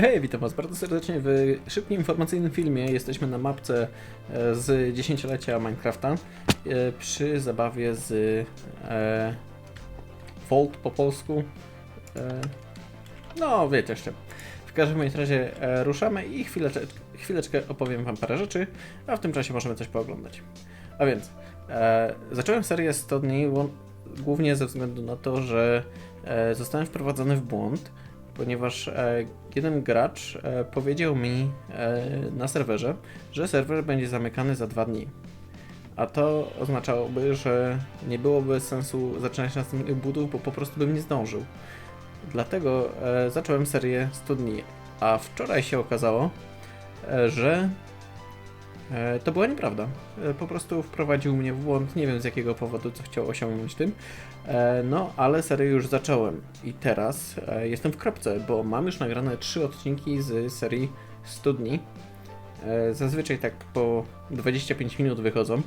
Hej, witam was bardzo serdecznie w szybkim informacyjnym filmie. Jesteśmy na mapce e, z dziesięciolecia Minecrafta e, przy zabawie z e, Vault po polsku. E, no, wiecie jeszcze. W każdym razie e, ruszamy i chwileczkę, chwileczkę opowiem wam parę rzeczy, a w tym czasie możemy coś pooglądać. A więc, e, zacząłem serię 100 dni głównie ze względu na to, że e, zostałem wprowadzony w błąd, ponieważ e, jeden gracz e, powiedział mi e, na serwerze, że serwer będzie zamykany za dwa dni. A to oznaczałoby, że nie byłoby sensu zaczynać następnych budów, bo po prostu bym nie zdążył. Dlatego zacząłem serię 100 dni. A wczoraj się okazało, że to była nieprawda. E, po prostu wprowadził mnie w błąd, nie wiem z jakiego powodu, co chciał osiągnąć tym. E, no, ale serię już zacząłem i teraz e, jestem w kropce, bo mam już nagrane trzy odcinki z serii 100 dni. E, zazwyczaj tak po 25 minut wychodzą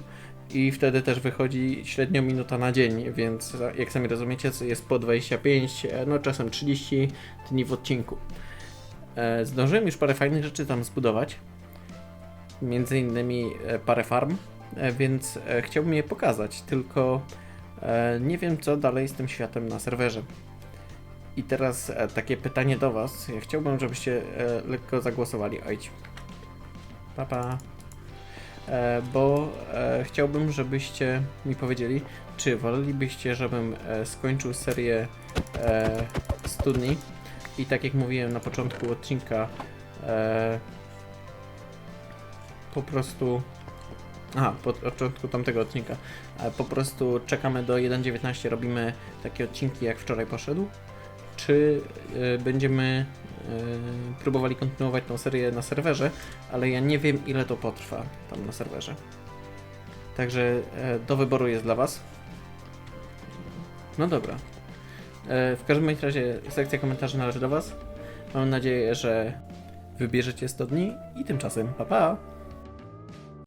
i wtedy też wychodzi średnio minuta na dzień, więc e, jak sami rozumiecie, jest po 25, e, no czasem 30 dni w odcinku. E, zdążyłem już parę fajnych rzeczy tam zbudować, między innymi e, parę farm, e, więc e, chciałbym je pokazać, tylko Nie wiem, co dalej z tym światem na serwerze. I teraz takie pytanie do Was. Ja chciałbym, żebyście lekko zagłosowali. Ojdź. Papa. E, bo chciałbym, żebyście mi powiedzieli, czy wolelibyście, żebym skończył serię studni i tak jak mówiłem na początku odcinka, po prostu. Aha, po początku tamtego odcinka. E, Po prostu czekamy do 1.19, robimy takie odcinki jak wczoraj poszedł, czy y, będziemy y, próbowali kontynuować tą serię na serwerze, ale ja nie wiem ile to potrwa tam na serwerze. Także e, do wyboru jest dla Was. No dobra. E, w każdym razie sekcja komentarzy należy do Was. Mam nadzieję, że wybierzecie 100 dni i tymczasem pa pa!